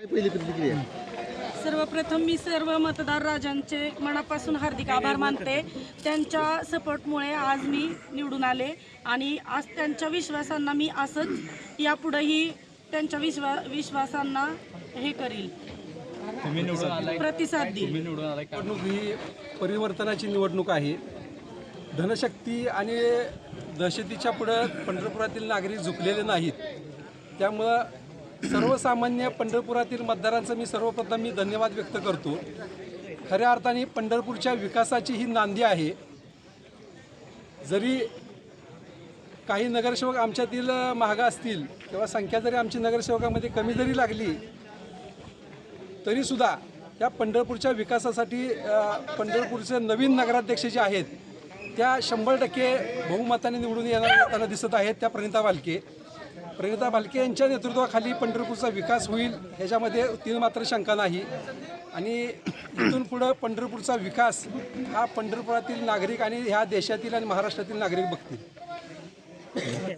काय पहिली प्रतिक्रिया? सर्वप्रथम मी सर्व मतदार राजांचे मनापासून हार्दिक आभार मानते. त्यांच्या सपोर्टमुळे आज मी निवडून आले आणि आज त्यांच्या विश्वासांना मी असंच यापुढेही त्यांच्या विश्वा विश्वासांना हे करील. प्रतिसाद देईल. निवडणूक ही परिवर्तनाची निवडणूक आहे. धनशक्ती आणि दहशतीच्या पुढं पंढरपुरातील नागरिक झुकलेले नाहीत. त्यामुळं सर्वसामान्य पंढरपुरातील मतदारांचं मी सर्वप्रथम मी धन्यवाद व्यक्त करतो. खऱ्या अर्थाने पंढरपूरच्या विकासाची ही नांदी आहे. जरी काही नगरसेवक आमच्यातील महागा असतील किंवा संख्या जरी आमची नगरसेवकामध्ये कमी जरी लागली तरीसुद्धा त्या पंढरपूरच्या विकासासाठी पंढरपूरचे नवीन नगराध्यक्ष जे आहेत त्या शंभर टक्के बहुमताने निवडून येणार त्यांना दिसत आहेत त्या प्रणिता बालके प्रणिता बालके यांच्या नेतृत्वाखाली पंढरपूरचा विकास होईल ह्याच्यामध्ये तीन मात्र शंका नाही. आणि इथून पुढं पंढरपूरचा विकास हा पंढरपुरातील नागरिक आणि ह्या देशातील आणि महाराष्ट्रातील नागरिक बघतील.